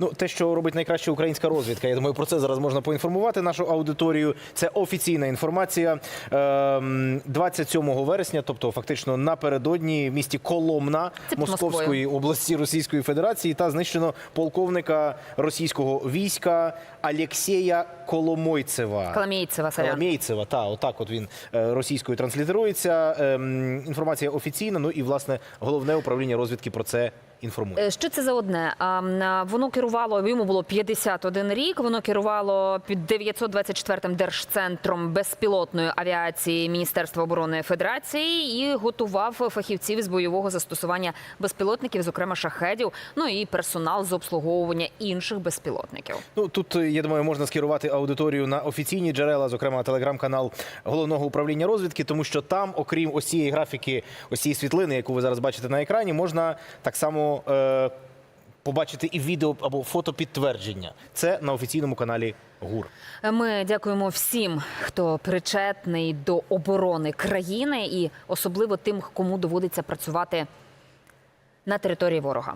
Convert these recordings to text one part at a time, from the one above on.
Ну, те, що робить найкраща українська розвідка, я думаю, про це зараз можна поінформувати нашу аудиторію. Це офіційна інформація. Ем, 27 вересня, тобто фактично напередодні в місті Коломна Це Московської області Російської Федерації та знищено полковника російського війська Алєксєя Коломойцева. Коломійцева. Коломійцева, та отак, от він е, російською транслітерується. Ем, інформація офіційна. Ну і власне головне управління розвідки про це інформує. Е, Що це за одне? Воно керувало йому було 51 рік. Воно керувало під 924 держцентром безпілотної авіації Міністерства оборони Федерації і готував фахівців з бойового застосування безпілотників, зокрема шахедів. Ну і персонал з обслуговування інших безпілотників. Ну тут е, я думаю, можна скерувати аудиторію на офіційні джерела, зокрема телеграм-канал головного управління розвідки, тому що там, окрім ось цієї графіки, ось цієї світлини, яку ви зараз бачите на екрані, можна так само е, побачити і відео або фото підтвердження. Це на офіційному каналі ГУР. Ми дякуємо всім, хто причетний до оборони країни, і особливо тим, кому доводиться працювати на території ворога.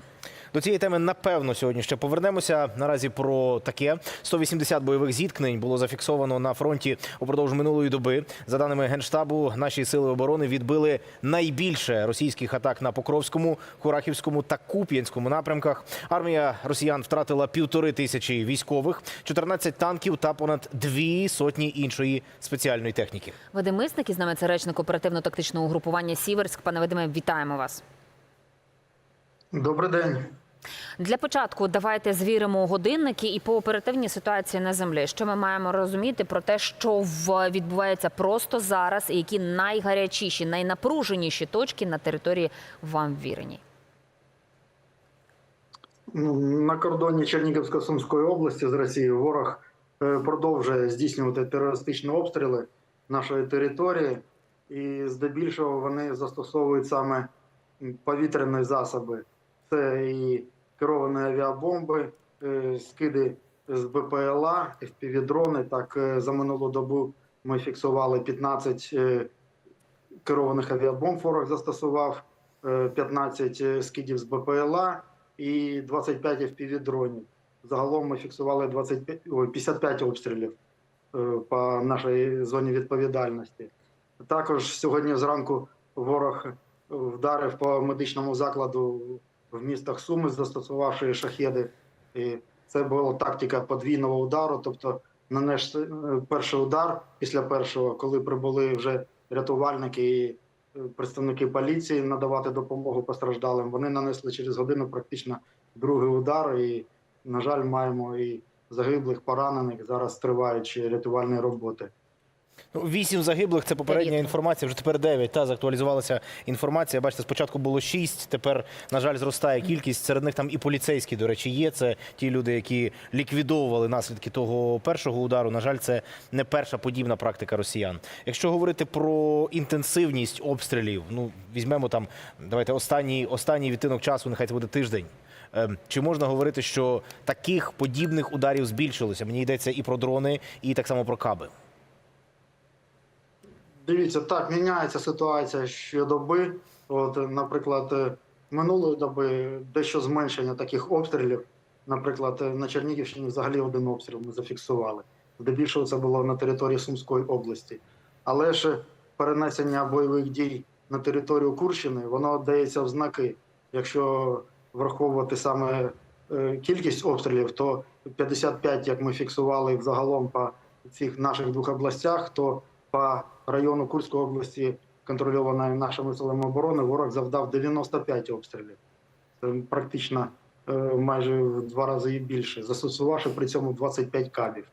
До цієї теми напевно сьогодні ще повернемося. Наразі про таке 180 бойових зіткнень було зафіксовано на фронті упродовж минулої доби. За даними генштабу, наші сили оборони відбили найбільше російських атак на Покровському, Курахівському та Куп'янському напрямках. Армія росіян втратила півтори тисячі військових, 14 танків та понад дві сотні іншої спеціальної техніки. Вадим Мисник із нами це речник оперативно-тактичного угрупування Сіверськ. Пане Вадиме, вітаємо вас. Добрий день. Для початку давайте звіримо годинники і по оперативній ситуації на землі. Що ми маємо розуміти про те, що відбувається просто зараз, і які найгарячіші, найнапруженіші точки на території вам ввірені? Ну, На кордоні Чернігівсько-Сумської області з Росією ворог е, продовжує здійснювати терористичні обстріли нашої території, і здебільшого вони застосовують саме повітряні засоби. Це і керовані авіабомби, е, скиди з БПЛА, FPV-дрони. Так, е, за минулу добу ми фіксували 15 е, керованих авіабомб. Ворог застосував е, 15 скидів з БПЛА і 25 FPV-дронів. Загалом ми фіксували 25, 55 обстрілів по нашій зоні відповідальності. Також сьогодні зранку ворог вдарив по медичному закладу в містах Суми, застосувавши шахеди. І це була тактика подвійного удару, тобто нанес е, перший удар після першого, коли прибули вже рятувальники і е, представники поліції надавати допомогу постраждалим. Вони нанесли через годину практично другий удар. І, на жаль, маємо і загиблих, поранених. Зараз тривають ще рятувальні роботи. Ну, Вісім загиблих це попередня Дев'ять. інформація. Вже тепер дев'ять. Та закtuалізувалася інформація. Бачите, спочатку було шість. Тепер, на жаль, зростає кількість. Серед них там і поліцейські, до речі, є. Це ті люди, які ліквідовували наслідки того першого удару. На жаль, це не перша подібна практика росіян. Якщо говорити про інтенсивність обстрілів, ну візьмемо там, давайте останній останній відтинок часу, нехай це буде тиждень. Ем, Чи можна говорити, що таких подібних ударів збільшилося? Мені йдеться і про дрони, і так само про каби. Дивіться, так міняється ситуація щодоби. От, наприклад, е, минулої доби дещо зменшення таких обстрілів. Наприклад, е, на Чернігівщині взагалі один обстріл ми зафіксували. Здебільшого це було на території Сумської області. Але ж перенесення бойових дій на територію Курщини воно дається в знаки. Якщо враховувати саме е, кількість обстрілів, то 55, як ми фіксували загалом по цих наших двох областях, то по району Курської області, контрольованої нашими силами оборони, ворог завдав 95 обстрілів. Це практично е, майже в два рази і більше, застосувавши при цьому 25 кабів.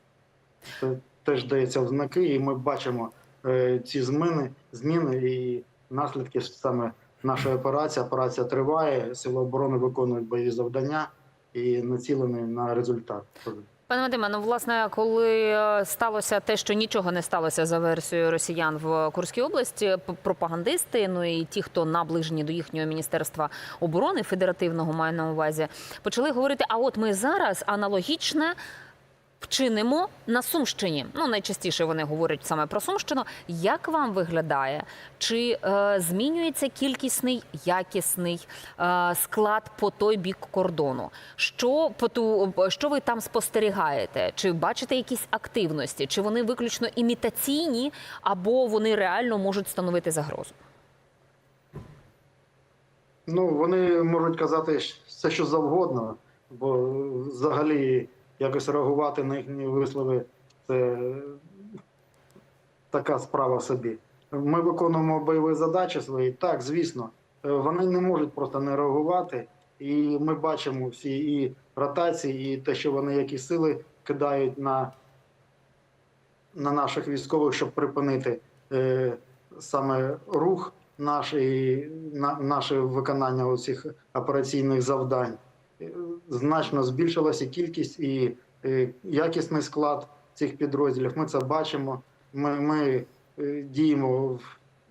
Це теж дається в знаки, і ми бачимо е, ці зміни, зміни і наслідки саме нашої операції. Операція триває, сили оборони виконують бойові завдання і націлені на результат. Пане Вадиме, ну власне, коли е, сталося те, що нічого не сталося за версією росіян в Курській області, пропагандисти, ну і ті, хто наближені до їхнього міністерства оборони федеративного маю на увазі, почали говорити: а от ми зараз аналогічне вчинимо на Сумщині. Ну найчастіше вони говорять саме про Сумщину. Як вам виглядає? Чи е, змінюється кількісний якісний е, склад по той бік кордону? Що по ту що ви там спостерігаєте? Чи бачите якісь активності? Чи вони виключно імітаційні, або вони реально можуть становити загрозу? Ну, вони можуть казати все, що завгодно, бо взагалі якось реагувати на їхні вислови це така справа собі. Ми виконуємо бойові задачі свої. Так, звісно, Е, вони не можуть просто не реагувати. І ми бачимо всі і ротації, і те, що вони якісь сили кидають на, на наших військових, щоб припинити е, саме рух наш і на, наше виконання усіх операційних завдань. Значно збільшилася кількість і е, якісний склад цих підрозділів. Ми це бачимо. Ми, ми е, діємо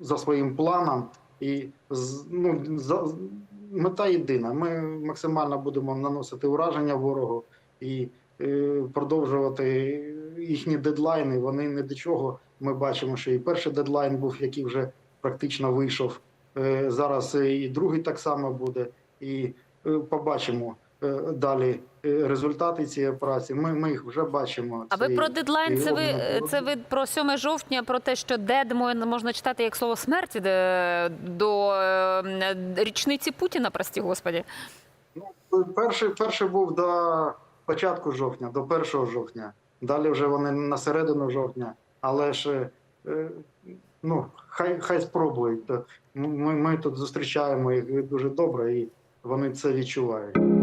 за своїм планом, і ну, за, мета єдина. Ми максимально будемо наносити ураження ворогу і е, продовжувати їхні дедлайни. Вони не до чого. Ми бачимо, що і перший дедлайн був, який вже практично вийшов. Е, Зараз і другий так само буде. І побачимо е, далі е, результати цієї операції. Ми, ми їх вже бачимо. А ви про дедлайн? Це ви це ви про 7 жовтня, про те, що дед можна читати як слово смерті до е, річниці Путіна, прості господі. Ну, перший, перший був до початку жовтня, до 1 жовтня. Далі вже вони на середину жовтня. Але ж е, ну, хай, хай спробують. Ми, ми тут зустрічаємо їх дуже добре і вони це відчувають.